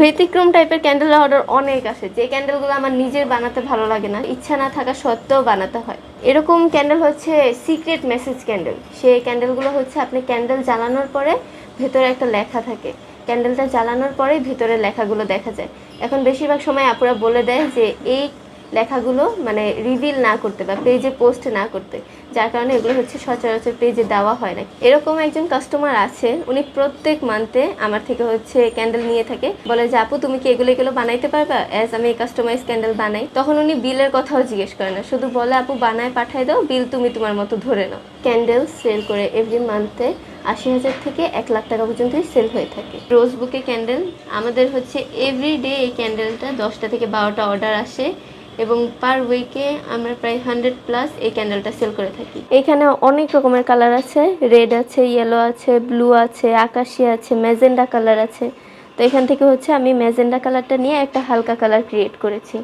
ব্যতিক্রম টাইপের candle order অনেক আসে। যে ক্যান্ডেলগুলো আমার নিজের বানাতে ভালো লাগে না, ইচ্ছা না থাকা সত্ত্বেও বানাতে হয়। এরকম ক্যান্ডেল হচ্ছে সিক্রেট মেসেজ ক্যান্ডেল সেই ক্যান্ডেলগুলো হচ্ছে আপনি ক্যান্ডেল জ্বালানোর পরে ভেতরে একটা লেখা থাকে। ক্যান্ডেলটা জ্বালানোর পরেই ভিতরে লেখাগুলো দেখা যায়। এখন বেশিরভাগ সময় আপুরা বলে দেয় যে, এই লেখাগুলো মানে রিভিল না করতে বা পেজে পোস্ট না করতে। যার কারণে এগুলো হচ্ছে সচরাচর পেজে দেওয়া হয় না। এরকম একজন কাস্টমার আছে, উনি প্রত্যেক মান্থে আমার থেকে হচ্ছে ক্যান্ডেল নিয়ে থাকে। বলে যে, আপু, তুমি কি এগুলো এগুলো বানাইতে পারবা? অ্যাজ আমি এই কাস্টমাইজ ক্যান্ডেল বানাই। তখন উনি বিলের কথাও জিজ্ঞেস করে না। শুধু বলে, আপু, বানায় পাঠাই দাও, বিল তুমি তোমার মতো ধরে নাও। ক্যান্ডেল সেল করে এভরি মান্থে আশি হাজার থেকে এক লাখ টাকা পর্যন্তই সেল হয়ে থাকে। রোজ বুকে ক্যান্ডেল আমাদের হচ্ছে এভরি ডে এই ক্যান্ডেলটা দশটা থেকে বারোটা অর্ডার আসে। এবং পার উইকে আমরা প্রায় হান্ড্রেড প্লাস এই ক্যান্ডেলটা সেল করে থাকি। এখানে অনেক রকমের কালার আছে রেড আছে ইয়েলো আছে ব্লু আছে, আকাশি আছে ম্যাজেন্ডা কালার আছে। তো এখান থেকে হচ্ছে আমি ম্যাজেন্ডা কালারটা নিয়ে একটা হালকা কালার ক্রিয়েট করেছি।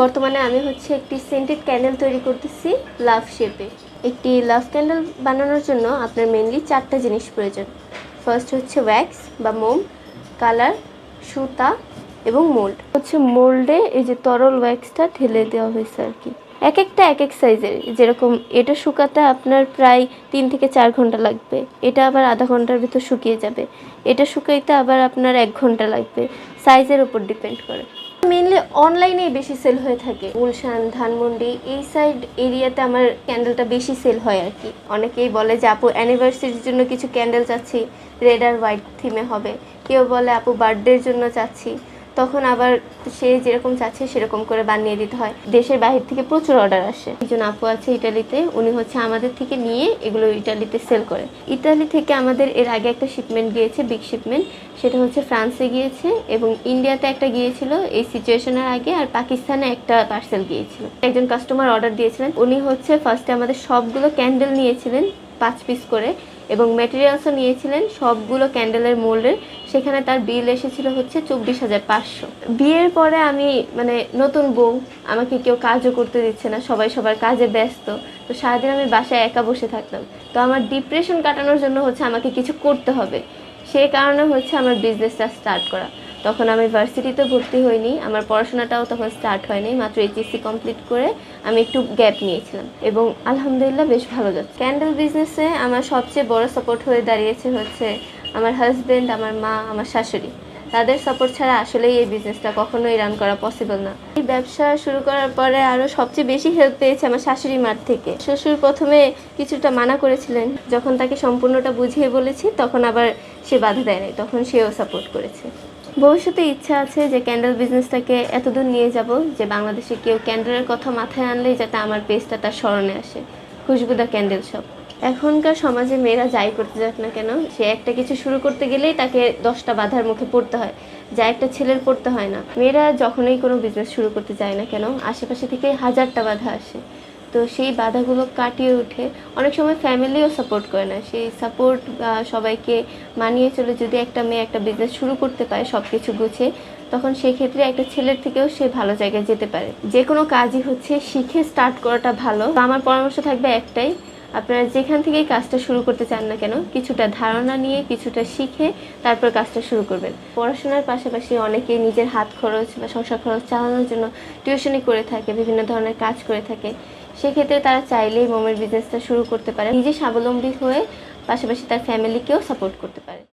বর্তমানে আমি হচ্ছে একটি সেন্টেড ক্যান্ডেল তৈরি করতেছি লাভ শেপে একটি লাভ ক্যান্ডেল বানানোর জন্য আপনার মেনলি চারটা জিনিস প্রয়োজন। ফার্স্ট হচ্ছে ওয়্যাক্স বা মোম কালার সুতা এবং মোল্ড হচ্ছে মোল্ডে এই যে তরল ওয়্যাক্সটা ঢেলে দেওয়া হয়েছে আর কি। এক একটা, এক এক সাইজের যেরকম এটা শুকাতে আপনার প্রায় তিন থেকে চার ঘণ্টা লাগবে। এটা আবার আধা ঘণ্টার ভিতর শুকিয়ে যাবে। এটা শুকাইতে আবার আপনার এক ঘণ্টা লাগবে। সাইজের উপর ডিপেন্ড করে। মেনলি অনলাইনেই বেশি সেল হয়ে থাকে। গুলশান, ধানমন্ডি, এই সাইড এরিয়াতে আমার ক্যান্ডেলটা বেশি সেল হয় আর কি। অনেকেই বলে যে, আপু অ্যানিভার্সারির জন্য কিছু ক্যান্ডেল চাচ্ছি। রেড আর হোয়াইট থিমে হবে। কেউ বলে, আপু বার্থডের জন্য চাচ্ছি। তখন আবার সে যেরকম চাচ্ছে সেরকম করে বানিয়ে দিতে হয়। দেশের বাহির থেকে প্রচুর অর্ডার আসে। একজন আপু আছে ইটালিতে, উনি হচ্ছে আমাদের থেকে নিয়ে এগুলো ইটালিতে সেল করে। ইটালি থেকে আমাদের এর আগে একটা শিপমেন্ট গিয়েছে বিগ শিপমেন্ট সেটা হচ্ছে ফ্রান্সে গিয়েছে এবং ইন্ডিয়াতে একটা গিয়েছিল এই সিচুয়েশনের আগে আর পাকিস্তানে একটা পার্সেল গিয়েছিল। একজন কাস্টমার অর্ডার দিয়েছিলেন। উনি হচ্ছে ফার্স্টে আমাদের সবগুলো ক্যান্ডেল নিয়েছিলেন, পাঁচ পিস করে। এবং ম্যাটেরিয়ালসও নিয়েছিলেন সবগুলো ক্যান্ডেলের মোল্ডের সেখানে তার বিল এসেছিল হচ্ছে চব্বিশ হাজার পাঁচশো। বিয়ের পরে আমি মানে নতুন বউ, আমাকে কেউ কাজও করতে দিচ্ছে না, সবাই সবার কাজে ব্যস্ত। তো সারাদিন আমি বাসায় একা বসে থাকতাম। তো আমার ডিপ্রেশন কাটানোর জন্য হচ্ছে আমাকে কিছু করতে হবে। সেই কারণে হচ্ছে আমার বিজনেসটা স্টার্ট করা। তখন আমি ভার্সিটিতে ভর্তি হইনি, আমার পড়াশোনাটাও তখন স্টার্ট হয়নি, মাত্র এইচএসসি কমপ্লিট করে আমি একটু গ্যাপ নিয়েছিলাম এবং আলহামদুলিল্লাহ বেশ ভালো যাচ্ছে। ক্যান্ডেল বিজনেসে আমার সবচেয়ে বড় সাপোর্ট হয়ে দাঁড়িয়েছে হচ্ছে আমার হাজবেন্ড আমার মা, আমার শাশুড়ি। তাদের সাপোর্ট ছাড়া আসলেই এই বিজনেসটা কখনোই রান করা পসিবল না। এই ব্যবসা শুরু করার পরে আরও সবচেয়ে বেশি হেল্প পেয়েছে আমার শাশুড়ি মার থেকে। শ্বশুর প্রথমে কিছুটা মানা করেছিলেন, যখন তাকে সম্পূর্ণটা বুঝিয়ে বলেছি, তখন আবার সে বাধা দেয় নাই, তখন সেও সাপোর্ট করেছে। ভবিষ্যতে ইচ্ছা আছে যে ক্যান্ডেল বিজনেসটাকে এতদূর নিয়ে যাব যে বাংলাদেশে কেউ ক্যান্ডেলের কথা মাথায় আনলেই যাতে আমার পেজটা তার স্মরণে আসে। Khushbuda candle shop. এখনকার সমাজে মেয়েরা যাই করতে যাক না কেন, সে একটা কিছু শুরু করতে গেলেই তাকে দশটা বাধার মুখে পড়তে হয়, যা একটা ছেলের পড়তে হয় না। মেয়েরা যখনই কোনো বিজনেস শুরু করতে যায় না কেন, আশেপাশে থেকে হাজারটা বাধা আসে। তো সেই বাধাগুলো কাটিয়ে উঠে অনেক সময় ফ্যামিলিও সাপোর্ট করে না। সেই সাপোর্ট সবাইকে মানিয়ে চলে যদি একটা মেয়ে একটা বিজনেস শুরু করতে পারে সব কিছু গুছিয়ে, তখন সেই ক্ষেত্রে একটা ছেলের থেকেও সে ভালো জায়গায় যেতে পারে। যে কোনো কাজই হচ্ছে, শিখে স্টার্ট করাটা ভালো। আমার পরামর্শ থাকবে একটাই, আপনারা যেখান থেকেই কাজটা শুরু করতে চান না কেন, কিছুটা ধারণা নিয়ে, কিছুটা শিখে তারপর কাজটা শুরু করবেন। পড়াশোনার পাশাপাশি অনেকে নিজের হাত খরচ বা সংসার খরচ চালানোর জন্য টিউশনি করে থাকে, বিভিন্ন ধরনের কাজ করে থাকে। সেক্ষেত্রে তারা চাইলেই মোমের বিজনেসটা শুরু করতে পারে। নিজে স্বাবলম্বী হয়ে পাশাপাশি তার ফ্যামিলিকেও সাপোর্ট করতে পারে।